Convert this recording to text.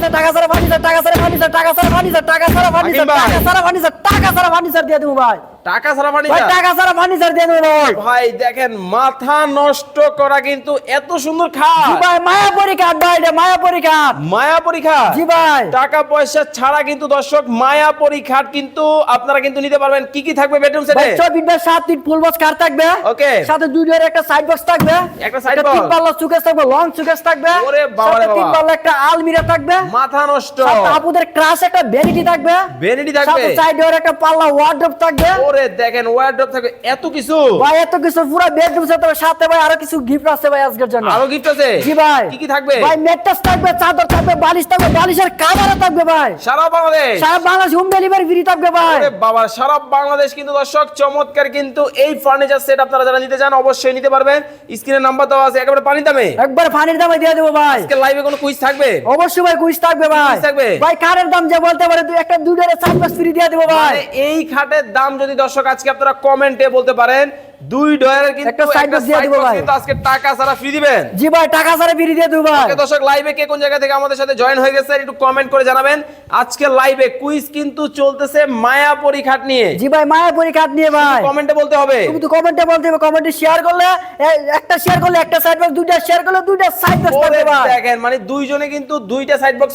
Furniture টাকা সারা furniture টাকা সারা furniture টাকা সারা ফার্নিচার টাকা সারা ফার্নিচার টাকা সারা ফার্নিচার টাকা সারা ফার্নিচার দিয়ে দেবো ভাই। টাকা ছাড়া ফার্নিচার টাকা সারা ফার্নিচার ভাই। ভাই দেখেন মাথা নষ্ট করা কিন্তু এত সুন্দর জি খাট ভাই মায়াপুরি কাঠ ভাই এটা মায়াপুরি কাঠ মায়া পরীক্ষা জি ভাই। টাকা পয়সা ছাড়া কিন্তু দর্শক মায়া কিন্তু আপনারা কিন্তু নিতে পারবেন। কি কি থাকবে বেডরুম সেটে ভাই বাই ফিট ফুল বক্স কার থাকবে। ওকে। সাথে দুই একটা সাইড বক্স থাকবে। একটা side তিন পাল্লা সুকেস থাকবে লং সুকেস থাকবে। ওরে বাবা রে তিন পাল্লা একটা আলমিরা থাকবে। মাথা নষ্ট। সাথে আপুদের ক্রাশ একটা ভ্যানিটি থাকবে। ভ্যানিটি থাকবে। সাথে সাইড একটা পাল্লা ওয়ার্ড্রপ থাকবে। ওরে দেখেন ওয়ার্ড্রপ থাকবে এত কিছু? ভাই এত কিছু পুরো বেডরুম সাথে সাথে ভাই আরও কিছু গিফট আছে ভাই আজকের জন্য। আরও গিফট আছে? জি ভাই। কি কি থাকবে? ভাই মেট্রাস থাকবে চাদর থাকবে বালিশ থাকবে বালিশের কাভারও থাকবে ভাই। সারা বাংলাদেশ? সারা বাংলাদেশ হোম ডেলিভারি ফ্রি থাকবে ভাই। ওরে বাবা সারা বাংলাদেশ কিন্তু দর্শক চমৎকার কিন্তু এই ফার্নিচার সেট আপনারা যারা নিতে চান অবশ্যই নিতে পারবেন। স্ক্রিনে নাম্বার দেওয়া আছে একেবারে পানি দামে। একবার ফানির দামে দিয়ে দেবো ভাই। আজকে লাইভে কোনো কুইজ থাকবে? অবশ্যই ভাই কুইজ থাকবে ভাই। থাকবে? ভাই কারের দাম যে বলতে পারে দুই একটা দুই ডোরের সাইড ফ্রি দিয়ে দেবো ভাই। মানে এই খাটের দাম যদি দর্শক আজকে আপনারা কমেন্টে বলতে পারেন দুই ডয়ারের কিন্তু একটা box দিয়ে দিব ভাই। কিন্তু আজকে টাকা ছাড়া ফ্রি দিবেন। জি ভাই টাকা সারে ফ্রি দিয়ে দেবো ভাই। দর্শক লাইভে কে কোন জায়গা থেকে আমাদের সাথে জয়েন হয়ে গেছে একটু কমেন্ট করে জানাবেন। আজকে লাইভে কুইজ কিন্তু চলতেছে মায়াপুরি খাট নিয়ে। জি ভাই মায়াপুরি কাঠ নিয়ে ভাই। কমেন্টে বলতে হবে। তুমি তো কমেন্টে বলতে হবে কমেন্টে শেয়ার করলে একটা শেয়ার করলে একটা সাইড বক্স দুইটা শেয়ার করলে দুইটা সাইড বক্স থাকবে ভাই। দেখেন মানে দুইজনে কিন্তু দুইটা সাইড বক্স